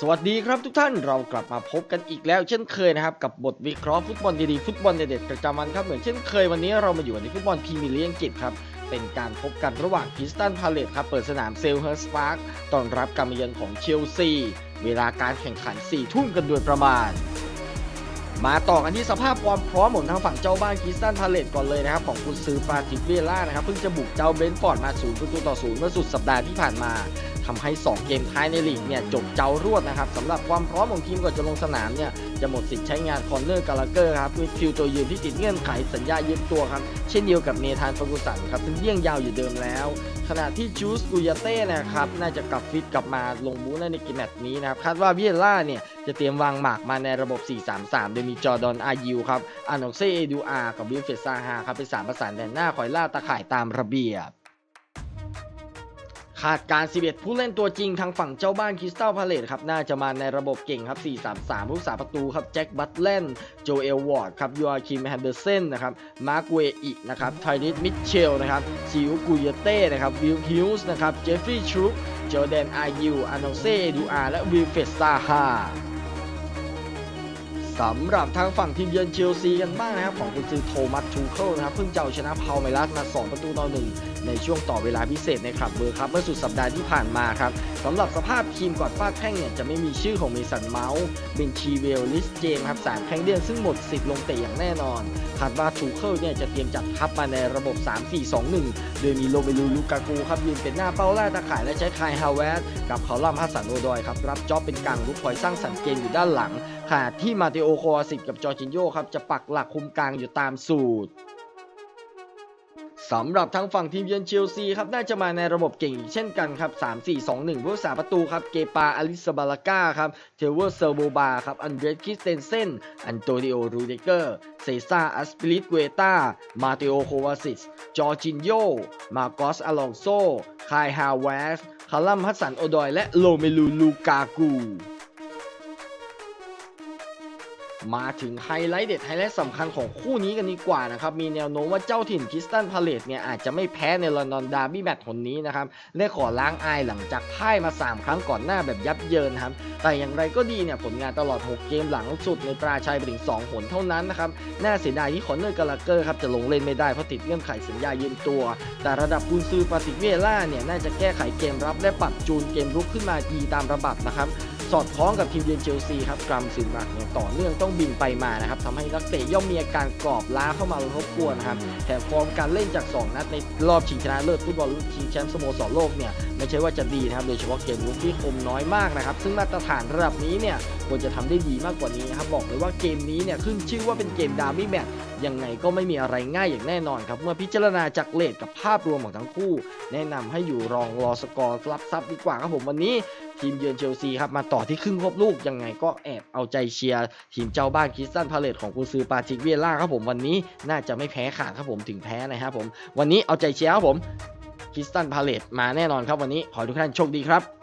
สวัสดีครับทุกท่านเรากลับมาพบกันอีกแล้ว เช่นเคยนะครับ กับบทวิเคราะห์ฟุตบอลดีๆฟุตบอลเด็ดๆประจำวันครับเหมือนเช่นเคยวันนี้เรามาอยู่ในฟุตบอลพรีเมียร์ลีกอังกฤษครับเป็นการพบกันระหว่างคริสตันพาเลตครับเปิดสนามเซลเฮิร์สพาร์คต้อนรับการมาเยือนของเชลซีเวลาการแข่งขัน4ทุ่มกันโดยประมาณ มาต่อกันที่สภาพความพร้อมของทางฝั่งเจ้าบ้านคริสตันพาเลตก่อนเลยนะครับ ของคุณซือฟาติกเวล่านะครับ เพิ่งจะบุกเจ้าเบนฟอร์ดมา0ประตูต่อ0เมื่อสุดสัปดาห์ที่ผ่านมาทำให้ 2 เกมท้ายในลีกเนี่ยจบเจ้ารวดนะครับสำหรับความพร้อมของทีมก่อนจะลงสนามเนี่ย จะหมดสิทธิ์ใช้งานคอนเนอร์กาลาเกอร์ครับมิดฟิลด์ตัวยืนที่ติดเงื่อนไขสัญญายืมตัวครับ เช่นเดียวกับเนธานฟากุสันครับซึ่งเยี่ยงยาวอยู่เดิมแล้ว ขณะที่จูสกุยาเต้นะครับน่าจะกลับฟิตกลับมาลงบูธในเกมแมตช์นี้นะครับคาดว่าเวียล่าเนี่ยจะเตรียมวางหมากมาในระบบ 4-3-3 โดยมีจอร์ดอนอายิวครับอานอกเซเอดูอากับวิลเฟตซาฮาครับเป็นสามประสานแดนหน้าคอยล่าตะข่ายตามระเบียบ คาดการ 11 ผู้เล่นตัวจริงทางฝั่งเจ้าบ้านคริสตัลพาเลตครับ น่าจะมาในระบบเก่งครับ 4-3-3 ผู้สาประตูครับ แจ็ค บัตเลน โจเอล วอร์ด ครับยูอาคิม แฮนเดอร์เซน นะครับ มาร์กเวอินะครับ ไทนิส มิเชล นะครับ ซิวกุยเต้ นะครับ วิลฮิลส์ นะครับ เจฟฟรีย์ ชรูปจอร์แดน อายูอานอเซเอดูอา และวิลเฟสซาฮาสำหรับทางฝั่งทีมเยือนเชลซีกันบ้างนะครับ ของกุนซือโทมัสทูเคิลนะครับ เพิ่งจะเอาชนะพาวเมลัสมา 2 ประตูต่อหนึ่ง ในช่วงต่อเวลาพิเศษในคลับเบอร์ครับเมื่อสุดสัปดาห์ที่ผ่านมาครับสำหรับสภาพทีมก่อนฟาดแข้งเนี่ยจะไม่มีชื่อของเมสันเมาส์เบนชีเวลลิสเจมครับสามแข้งเดือนซึ่งหมดสิทธิ์ลงเตะอย่างแน่นอนคาดว่าทูเคิลเนี่ยจะเตรียมจัดทัพมาในระบบ 3-4-2-1 โดยมีโรเมลูลูกากูครับยืนเป็นหน้าเป้าล่าตาข่ายและใช้คายฮาวเวสกับเขาลัมฮัสสันโอดอยครับรับจ็อบเป็นกลางลุกคอยสร้างสรรค์เกมอยู่ด้านหลังขณะที่มาเตโอโควาสิกกับจอร์จินโยครับจะปักหลักคุมกลางอยู่ตามสูตร สำหรับทางฝั่งทีมเยือนเชลซีครับน่าจะมาในระบบเก่งอีกเช่นกันครับ 3-4-2-1ผู้รักษาประตูครับ เกปาอลิซาบาลาก้าครับ เทเวอร์เซอร์โบบาครับ อันเดรสคิสเตนเซน อันโตนิโอ รูเดเกอร์ เซซ่า อัสปิลิตเวตา มาเตโอ โควาซิส จอร์จินโย มาโกสอลองโซ คายฮาวเวสคาลัมฮัสสัน โอดอย และโลเมลู ลูกากู มาถึงไฮไลท์เด็ดไฮไลท์สำคัญของคู่นี้กันดีกว่านะครับ มีแนวโน้มว่าเจ้าถิ่นคิสตันพาเลตเนี่ยอาจจะไม่แพ้ในลอนดอนดาร์บี้แมตช์คนนี้นะครับและขอล้างอายหลังจากพ่ายมา 3 ครั้งก่อนหน้าแบบยับเยินครับ แต่อย่างไรก็ดีเนี่ยผลงานตลอด 6 เกมหลังสุดในตราชัยไปถึง 2 หนเท่านั้นนะครับ น่าเสียดายที่คอนเนอร์กาลาเกอร์ครับจะลงเล่นไม่ได้เพราะติดเงื่อนไขสัญญายืมตัว แต่ระดับกุนซือปาติเวล่าเนี่ยน่าจะแก้ไขเกมรับและปรับจูนเกมรุกขึ้นมาดีตามระบับนะครับ สอดคล้องกับทีมเยือนเชลซีครับกรัมสินหลักเนี่ยต่อเนื่องต้องบินไปมานะครับทำให้นักเตะย่อมมีอาการกรอบล้าเข้ามารบกวนะครับแถมฟอร์มการเล่นจาก 2 นัดในรอบชิงชนะเลิศฟุตบอลชิงแชมป์สโมสรโลกเนี่ยไม่ใช่ว่าจะดีนะครับโดยเฉพาะเกมลุกที่คมน้อยมากนะครับซึ่งมาตรฐานระดับนี้เนี่ยควรจะทำได้ดีมากกว่านี้นะครับบอกเลยว่าเกมนี้เนี่ยขึ้นชื่อว่าเป็นเกมดาร์บี้แมตช์ยังไงก็ไม่มีอะไรง่ายอย่างแน่นอนครับ เมื่อพิจารณาจากเลทกับภาพรวมของทั้งคู่ แนะนำให้อยู่รองรอสกอร์รับทรัพย์ดีกว่าครับผมวันนี้ ทีมเยือนเชลซีครับมาต่อที่ครึ่งครบลูกยังไงก็แอบเอาใจเชียร์ทีมเจ้าบ้านคริสตันพาเลตของกุนซือปาจิกเวียล่าครับผมวันนี้น่าจะไม่แพ้ขาดครับผมถึงแพ้นะครับผมวันนี้เอาใจเชียร์ครับผม คริสตันพาเลตมาแน่นอนครับวันนี้ ขอทุกท่านโชคดีครับ